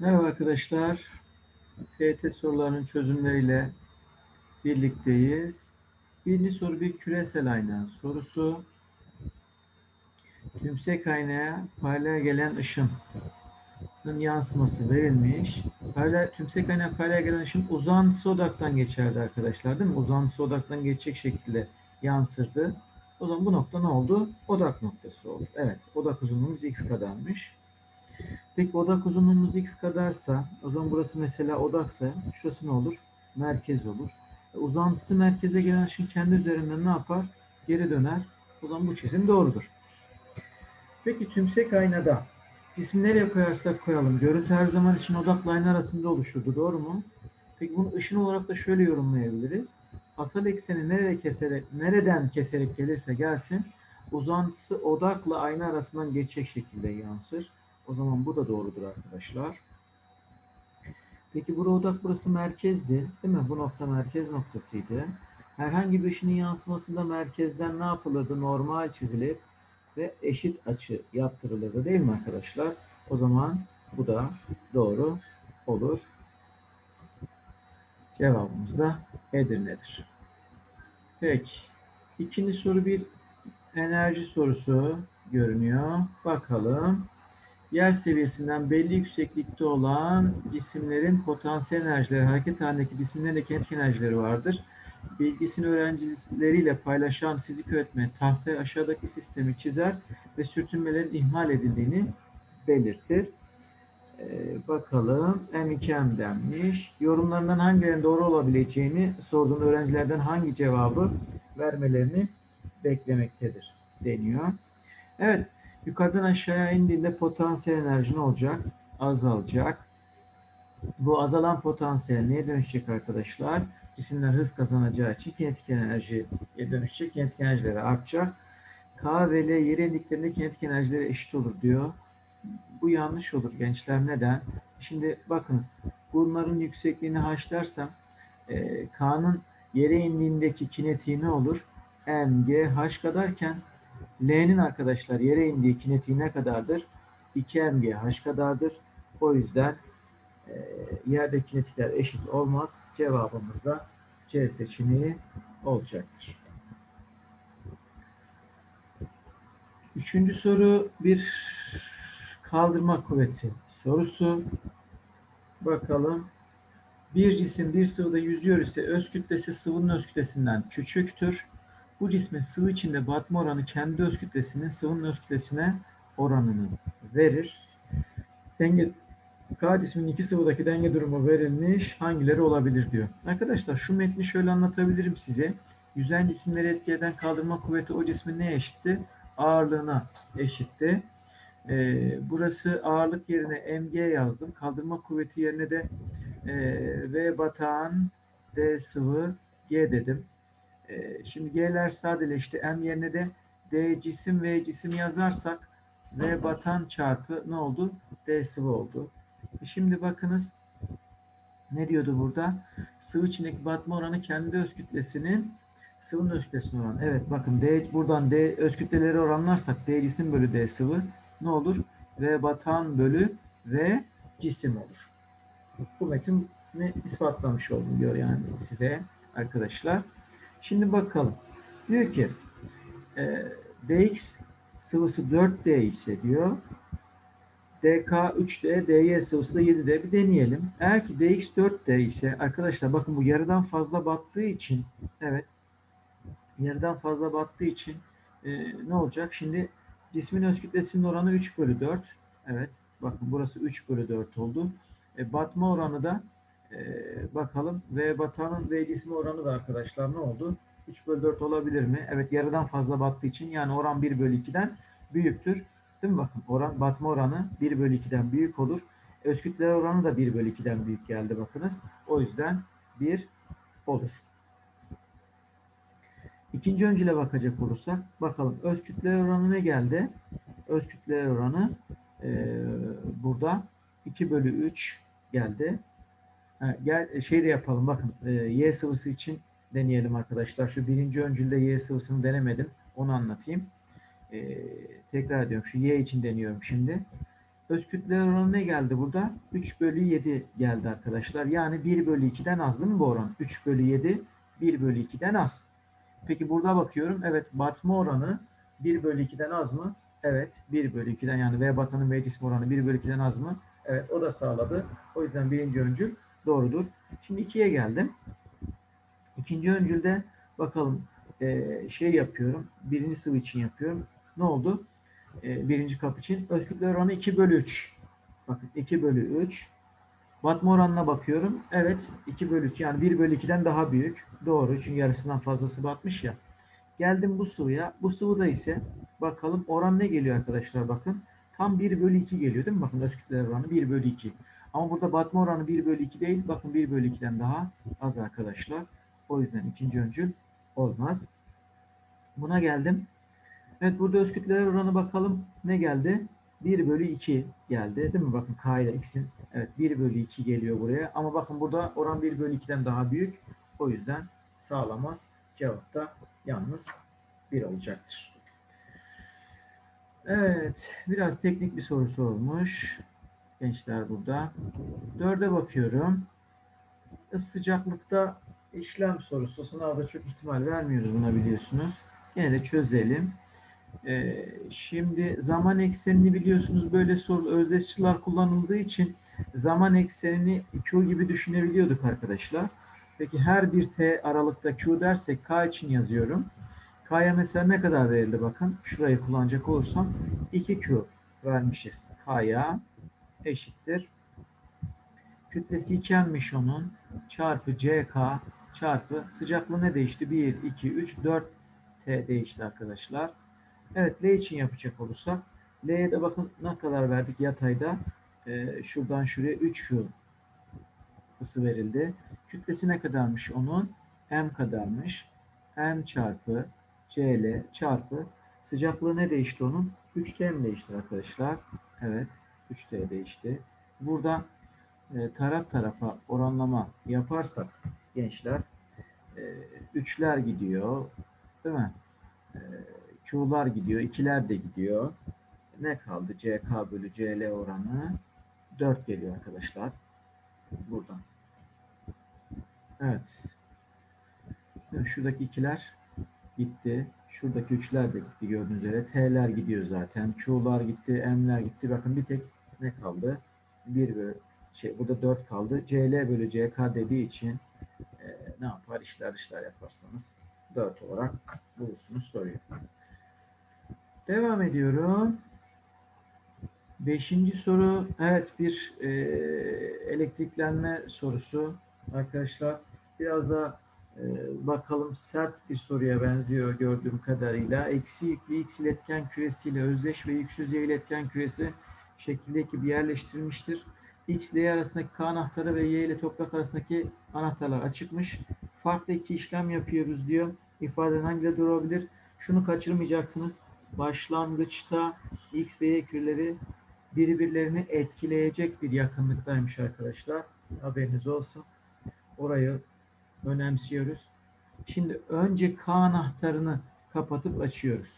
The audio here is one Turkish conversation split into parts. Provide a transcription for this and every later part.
Merhaba arkadaşlar. TET sorularının çözümleriyle birlikteyiz. Birinci soru bir küresel ayna sorusu. Tümsek aynaya paralel gelen ışının yansıması verilmiş. Paralel, tümsek aynaya paralel gelen ışın uzantısı odaktan geçerdi arkadaşlar değil mi? Uzantısı odaktan geçecek şekilde yansırdı. O zaman bu nokta ne oldu? Odak noktası oldu. Evet, odak uzunluğumuz x kadarmış. Peki odak uzunluğumuz x kadarsa, o zaman burası mesela odaksa, şurası ne olur? Merkez olur. E, uzantısı merkeze gelen ışın kendi üzerinden ne yapar? Geri döner. O zaman bu çizim doğrudur. Peki tümsek aynada ismi nereye koyarsak koyalım. Görüntü her zaman için odakla ayna arasında oluşurdu. Doğru mu? Peki bunu ışın olarak da şöyle yorumlayabiliriz. Asal ekseni nereye keserek, nereden keserek gelirse gelsin uzantısı odakla ayna arasından geçecek şekilde yansır. O zaman bu da doğrudur arkadaşlar. Peki burada odak burası merkezdi. Değil mi? Bu nokta merkez noktasıydı. Herhangi bir ışının yansımasında merkezden ne yapılırdı? Normal çizilip ve eşit açı yaptırılırdı değil mi arkadaşlar? O zaman bu da doğru olur. Cevabımız da Edirne'dir. Peki. İkinci soru bir enerji sorusu görünüyor. Bakalım. Yer seviyesinden belli yükseklikte olan cisimlerin potansiyel enerjileri, hareket halindeki cisimlerin kinetik enerjileri vardır. Bilgisini öğrencileriyle paylaşan fizik öğretmeni tahtaya aşağıdaki sistemi çizer ve sürtünmelerin ihmal edildiğini belirtir. Ee, bakalım M2M denmiş. Yorumlarından hangilerinin doğru olabileceğini sorduğun öğrencilerden hangi cevabı vermelerini beklemektedir deniyor. Evet, yukarıdan aşağıya indiğinde potansiyel enerji ne olacak? Azalacak. Bu azalan potansiyel neye dönüşecek arkadaşlar? Cisimler hız kazanacağı için kinetik enerjiye dönüşecek. Kinetik enerjileri artacak. K ve L yere indiklerinde kinetik enerjileri eşit olur diyor. Bu yanlış olur gençler. Neden? Şimdi bakınız bunların yüksekliğini haşlarsam e, K'nın yere indiğindeki kinetiği ne olur? mg h kadarken L'nin arkadaşlar yere indiği kinetiği ne kadardır? 2mg h kadardır. O yüzden e, yerde kinetikler eşit olmaz. Cevabımız da C seçeneği olacaktır. Üçüncü soru bir kaldırma kuvveti sorusu. Bakalım. Bir cisim bir sıvıda yüzüyor ise öz kütlesi sıvının öz kütlesinden küçüktür. Bu cismin sıvı içinde batma oranı kendi öz kütlesinin sıvının öz kütlesine oranını verir. Denge K cisminin iki sıvıdaki denge durumu verilmiş. Hangileri olabilir diyor. Arkadaşlar şu metni şöyle anlatabilirim size. Yüzen cisimleri etki eden kaldırma kuvveti o cismin neye eşitti? Ağırlığına eşitti. Ee, burası ağırlık yerine mg yazdım. Kaldırma kuvveti yerine de e, V batağın D sıvı G dedim. E, şimdi G'ler sadeleşti. M yerine de D cisim V cisim yazarsak V batan çarpı ne oldu? D sıvı oldu. E şimdi bakınız ne diyordu burada? Sıvı içindeki batma oranı kendi öz kütlesinin sıvının öz kütlesine oranı. Evet bakın D buradan D öz kütleleri oranlarsak D cisim bölü D sıvı ne olur? V batan bölü V cisim olur. Bu metin ne ispatlamış oldum diyor yani size arkadaşlar. Şimdi bakalım. Diyor ki e, dx sıvısı 4D ise diyor dk 3D, dy sıvısı da 7D bir deneyelim. Eğer ki dx 4D ise arkadaşlar bakın bu yarıdan fazla battığı için evet yarıdan fazla battığı için e, ne olacak? Şimdi cismin öz kütlesinin oranı 3 bölü 4. Evet bakın burası 3 bölü 4 oldu. E, batma oranı da e, bakalım V batanın V cismi oranı da arkadaşlar ne oldu? 3 bölü 4 olabilir mi? Evet yarıdan fazla battığı için yani oran 1 bölü 2'den büyüktür. Değil mi bakın oran batma oranı 1 bölü 2'den büyük olur. Öz kütle oranı da 1 bölü 2'den büyük geldi bakınız. O yüzden 1 olur. İkinci öncüle bakacak olursak bakalım öz kütle oranı ne geldi? Öz kütle oranı e, burada 2 bölü 3 geldi. Gel şey de yapalım bakın e, Y sıvısı için deneyelim arkadaşlar. Şu birinci öncülde Y sıvısını denemedim. Onu anlatayım. E, tekrar ediyorum. Şu Y için deniyorum şimdi. Öz kütle oranı ne geldi burada? 3 bölü 7 geldi arkadaşlar. Yani 1 bölü 2'den az değil mi bu oran? 3 bölü 7 1 bölü 2'den az. Peki burada bakıyorum. Evet batma oranı 1 bölü 2'den az mı? Evet 1 bölü 2'den yani V batanın V cismi oranı 1 bölü 2'den az mı? Evet o da sağladı. O yüzden birinci öncül doğrudur. Şimdi 2'ye geldim. İkinci öncülde bakalım e, şey yapıyorum. Birinci sıvı için yapıyorum. Ne oldu? E, birinci kap için. Öz oranı 2 bölü 3. Bakın 2 bölü 3. Batma oranına bakıyorum. Evet 2 bölü 3 yani 1 bölü 2'den daha büyük. Doğru çünkü yarısından fazlası batmış ya. Geldim bu sıvıya. Bu sıvıda ise bakalım oran ne geliyor arkadaşlar bakın. Tam 1 bölü 2 geliyor değil mi? Bakın öz oranı 1 bölü 2. Ama burada batma oranı 1 bölü 2 değil. Bakın 1 bölü 2'den daha az arkadaşlar. O yüzden ikinci öncül olmaz. Buna geldim. Evet burada öz oranı bakalım ne geldi? 1 bölü 2 geldi değil mi? Bakın K ile X'in evet 1 bölü 2 geliyor buraya. Ama bakın burada oran 1 bölü 2'den daha büyük. O yüzden sağlamaz. Cevap da yalnız 1 olacaktır. Evet biraz teknik bir soru sormuş. Gençler burada. Dörde bakıyorum. Sıcaklıkta işlem sorusu. Sınavda çok ihtimal vermiyoruz buna biliyorsunuz. Yine de çözelim. Ee, şimdi zaman eksenini biliyorsunuz böyle soru özdeşçiler kullanıldığı için zaman eksenini Q gibi düşünebiliyorduk arkadaşlar. Peki her bir T aralıkta Q dersek K için yazıyorum. K'ya mesela ne kadar verildi bakın. Şurayı kullanacak olursam 2Q vermişiz. K'ya eşittir. Kütlesi 2M'miş onun. Çarpı CK çarpı sıcaklığı ne değişti? 1, 2, 3, 4 T değişti arkadaşlar. Evet L için yapacak olursak L'ye de bakın ne kadar verdik yatayda. Ee, şuradan şuraya 3Q ısı verildi. Kütlesi ne kadarmış onun? M kadarmış. M çarpı CL çarpı sıcaklığı ne değişti onun? 3T mi değişti arkadaşlar? Evet 3T değişti. Burada e, taraf tarafa oranlama yaparsak gençler e, üçler gidiyor değil mi? E, Q'lar gidiyor, ikiler de gidiyor. Ne kaldı? CK bölü CL oranı 4 geliyor arkadaşlar. Buradan. Evet. Şuradaki ikiler gitti. Şuradaki üçler de gitti gördüğünüz üzere. T'ler gidiyor zaten. Q'lar gitti, M'ler gitti. Bakın bir tek ne kaldı? 1 bölü şey burada 4 kaldı. CL bölü CK dediği için e, ne yapar? İşler işler yaparsanız 4 olarak bulursunuz soruyu. Devam ediyorum. Beşinci soru. Evet bir e, elektriklenme sorusu. Arkadaşlar biraz da e, bakalım sert bir soruya benziyor gördüğüm kadarıyla. Eksi yüklü X iletken küresiyle özdeş ve yüksüz Y iletken küresi şekildeki bir yerleştirilmiştir. X ile Y arasındaki K anahtarı ve Y ile toprak arasındaki anahtarlar açıkmış. Farklı iki işlem yapıyoruz diyor. İfadenin hangileri doğru olabilir? Şunu kaçırmayacaksınız. Başlangıçta X ve Y küreleri birbirlerini etkileyecek bir yakınlıktaymış arkadaşlar. Haberiniz olsun. Orayı önemsiyoruz. Şimdi önce K anahtarını kapatıp açıyoruz.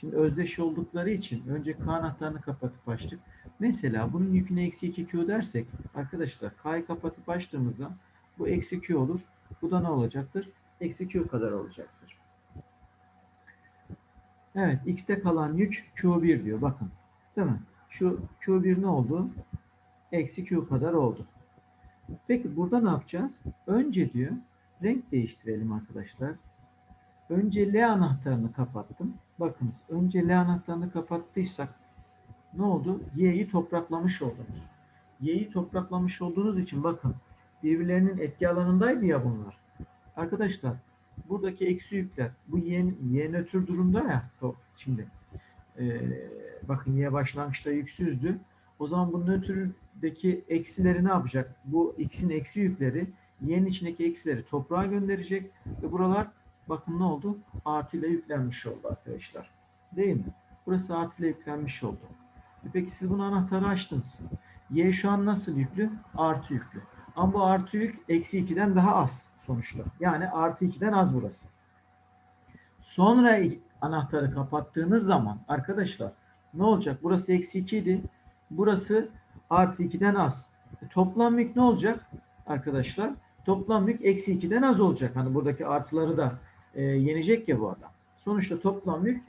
Şimdi özdeş oldukları için önce K anahtarını kapatıp açtık. Mesela bunun yüküne eksi 2Q dersek arkadaşlar K'yı kapatıp açtığımızda bu eksi Q olur. Bu da ne olacaktır? Eksi Q kadar olacaktır. Evet X'te kalan yük Q1 diyor. Bakın. Değil mi? Şu Q1 ne oldu? Eksi Q kadar oldu. Peki burada ne yapacağız? Önce diyor renk değiştirelim arkadaşlar. Önce L anahtarını kapattım. Bakınız önce L anahtarını kapattıysak ne oldu? Y'yi topraklamış oldunuz. Y'yi topraklamış olduğunuz için bakın birbirlerinin etki alanındaydı ya bunlar. Arkadaşlar buradaki eksi yükler bu Y, y nötr durumda ya şimdi ee, bakın Y başlangıçta yüksüzdü. O zaman bu nötrdeki eksileri ne yapacak? Bu x'in eksi yükleri y'nin içindeki eksileri toprağa gönderecek ve buralar bakın ne oldu? Artı ile yüklenmiş oldu arkadaşlar. Değil mi? Burası artı ile yüklenmiş oldu. E peki siz bunu anahtarı açtınız. Y şu an nasıl yüklü? Artı yüklü. Ama bu artı yük eksi 2'den daha az sonuçta. Yani artı 2'den az burası. Sonra anahtarı kapattığınız zaman arkadaşlar ne olacak? Burası eksi 2 idi. Burası artı 2'den az. E, toplam yük ne olacak arkadaşlar? Toplam yük eksi 2'den az olacak. Hani buradaki artıları da e, yenecek ya bu adam. Sonuçta toplam yük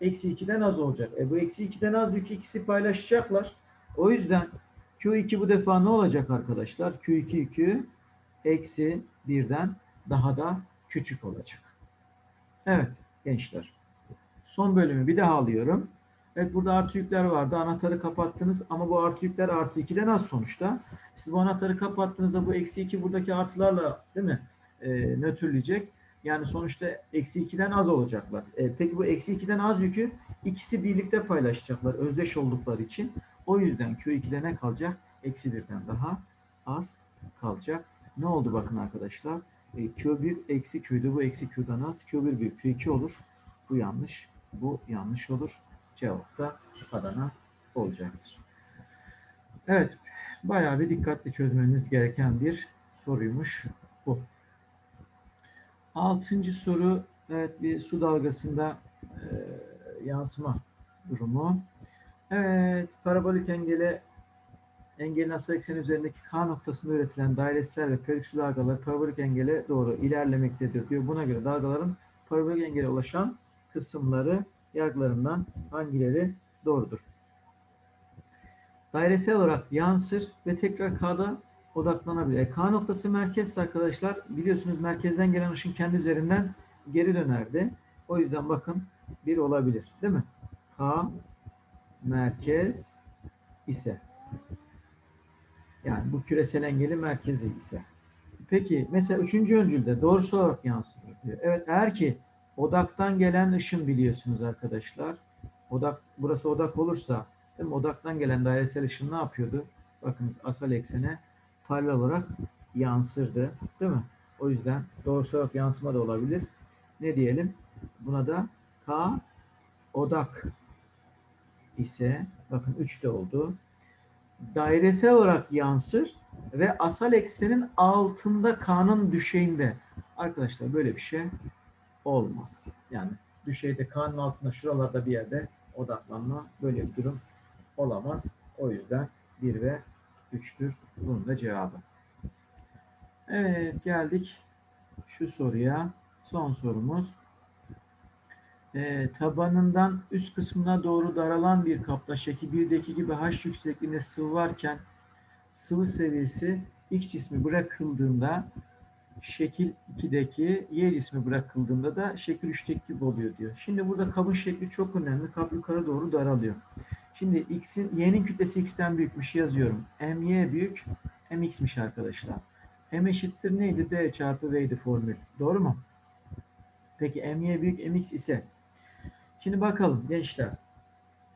eksi 2'den az olacak. E bu eksi 2'den az yük ikisi paylaşacaklar. O yüzden Q2 bu defa ne olacak arkadaşlar? Q2 yükü eksi 1'den daha da küçük olacak. Evet gençler. Son bölümü bir daha alıyorum. Evet burada artı yükler vardı. Anahtarı kapattınız ama bu artı yükler artı 2'den az sonuçta. Siz bu anahtarı kapattığınızda bu eksi 2 buradaki artılarla değil mi? E, nötrleyecek. Yani sonuçta eksi 2'den az olacaklar. E, peki bu eksi 2'den az yükü ikisi birlikte paylaşacaklar. Özdeş oldukları için. O yüzden Q2'de ne kalacak? Eksi 1'den daha az kalacak. Ne oldu bakın arkadaşlar? E, Q1 eksi Q'ydu. Bu eksi Q'dan az. Q1 büyük Q2 olur. Bu yanlış. Bu yanlış olur. Cevap da Adana olacaktır. Evet. Bayağı bir dikkatli çözmeniz gereken bir soruymuş bu. Altıncı soru evet bir su dalgasında e, yansıma durumu. Evet parabolik engele engelin asal ekseni üzerindeki K noktasında üretilen dairesel ve periyodik su dalgaları parabolik engele doğru ilerlemektedir diyor. Buna göre dalgaların parabolik engele ulaşan kısımları yargılarından hangileri doğrudur? Dairesel olarak yansır ve tekrar K'da odaklanabilir. E, K noktası merkezse arkadaşlar biliyorsunuz merkezden gelen ışın kendi üzerinden geri dönerdi. O yüzden bakın bir olabilir. Değil mi? K merkez ise yani bu küresel engeli merkezi ise. Peki mesela üçüncü öncülde doğrusal olarak yansır diyor. Evet eğer ki odaktan gelen ışın biliyorsunuz arkadaşlar. Odak burası odak olursa değil mi? odaktan gelen dairesel ışın ne yapıyordu? Bakınız asal eksene paralel olarak yansırdı. Değil mi? O yüzden doğrusal olarak yansıma da olabilir. Ne diyelim? Buna da K odak ise bakın 3 de oldu. Dairesel olarak yansır ve asal eksenin altında K'nın düşeyinde. Arkadaşlar böyle bir şey olmaz. Yani düşeyde K'nın altında şuralarda bir yerde odaklanma böyle bir durum olamaz. O yüzden 1 ve 3'tür. Bunun da cevabı. Evet geldik şu soruya. Son sorumuz. E, tabanından üst kısmına doğru daralan bir kapta şekil 1'deki gibi H yüksekliğinde sıvı varken sıvı seviyesi X cismi bırakıldığında şekil 2'deki Y cismi bırakıldığında da şekil 3'teki gibi oluyor diyor. Şimdi burada kabın şekli çok önemli. Kap yukarı doğru daralıyor. Şimdi X'in Y'nin kütlesi X'ten büyükmüş yazıyorum. MY büyük, MX'miş arkadaşlar. M eşittir neydi? D çarpı V'ydi formül. Doğru mu? Peki MY büyük MX ise şimdi bakalım gençler.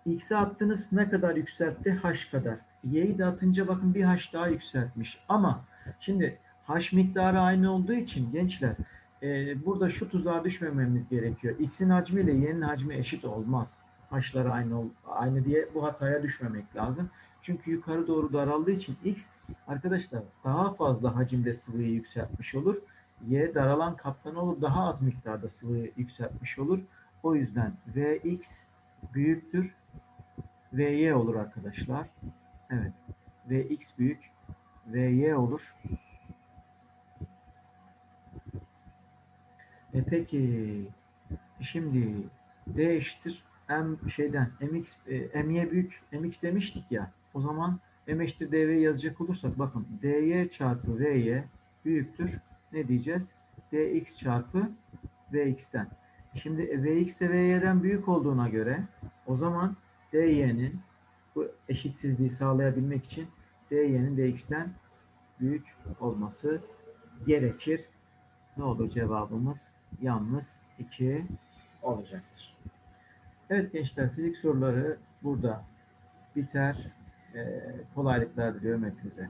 X'e attınız ne kadar yükseltti? H kadar. Y'yi de atınca bakın bir H daha yükseltmiş. Ama şimdi H miktarı aynı olduğu için gençler e, burada şu tuzağa düşmememiz gerekiyor. X'in hacmi ile Y'nin hacmi eşit olmaz. H'ları aynı aynı diye bu hataya düşmemek lazım. Çünkü yukarı doğru daraldığı için X arkadaşlar daha fazla hacimde sıvıyı yükseltmiş olur. Y daralan kaptan olur daha az miktarda sıvıyı yükseltmiş olur. O yüzden Vx büyüktür. Vy olur arkadaşlar. Evet. Vx büyük. Vy olur. E peki şimdi D eşittir M şeyden mx e, my büyük mx demiştik ya. O zaman m eşittir dv yazacak olursak bakın dy çarpı vy büyüktür. Ne diyeceğiz? dx çarpı vx'ten. Şimdi vx de vy'den büyük olduğuna göre o zaman dy'nin bu eşitsizliği sağlayabilmek için dy'nin dx'ten büyük olması gerekir. Ne olur cevabımız? Yalnız 2 olacaktır. Evet gençler fizik soruları burada biter. Ee, kolaylıklar diliyorum hepinize.